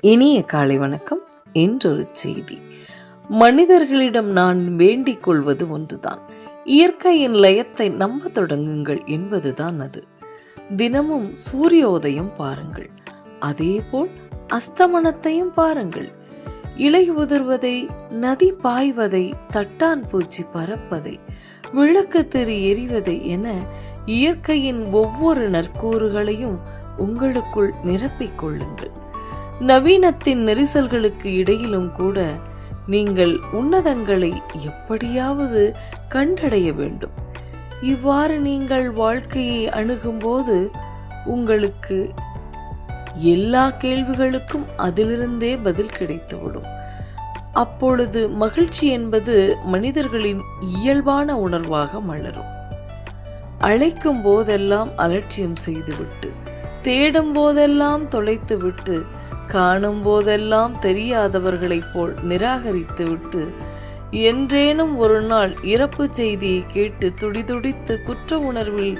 இனிய காலை வணக்கம். என்றொரு செய்தி. மனிதர்களிடம் நான் வேண்டிக் கொள்வது ஒன்றுதான். இயற்கையின் லயத்தை நம்ப தொடங்குங்கள் என்பதுதான் அது. தினமும் சூரியோதயம் பாருங்கள். அதேபோல் அஸ்தமனத்தையும் பாருங்கள். இலை உதிர்வதை நதி பாய்வதை தட்டான் பூச்சி பறப்பதை விளக்கு திரி எரிவதை என இயற்கையின் ஒவ்வொரு நற்கூறுகளையும் உங்களுக்குள் நிரப்பிக் கொள்ளுங்கள். நவீனத்தின் நெரிசல்களுக்கு இடையிலும் கூட நீங்கள் உன்னதங்களை எப்படியாவது கண்டடைய வேண்டும். இவ்வாறு நீங்கள் வாழ்க்கையை அணுகும்போது உங்களுக்கு எல்லா கேள்விகளுக்கும் அதிலிருந்தே பதில் கிடைத்துவிடும். அப்பொழுது மகிழ்ச்சி என்பது மனிதர்களின் இயல்பான உணர்வாக மலரும். அழைக்கும் போதெல்லாம் அலட்சியம் செய்துவிட்டு தேடும் போதெல்லாம் தொலைத்துவிட்டு காணும் போதெல்லாம் தெரியாதவர்களைப் போல் நிராகரித்துவிட்டு என்றேனும் ஒரு நாள் இறப்பு செய்தியை கேட்டு துடிதுடித்து குற்ற உணர்வில்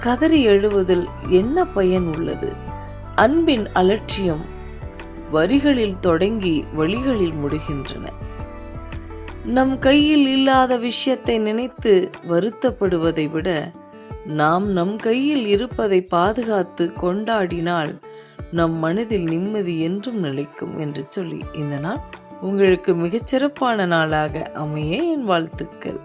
கதறி எழுவதில் என்ன பயன் உள்ளது? அன்பின் அலட்சியம் வரிகளில் தொடங்கி வழிகளில் முடிகின்றன. நம் கையில் இல்லாத விஷயத்தை நினைத்து வருத்தப்படுவதை விட நாம் நம் கையில் இருப்பதை பாதுகாத்து கொண்டாடினால் நம் மனதில் நிம்மதி என்றும் நிலைக்கும் என்று சொல்லி இந்த நாள் உங்களுக்கு மிகச்சிறப்பான நாளாக அமைய என் வாழ்த்துக்கள்.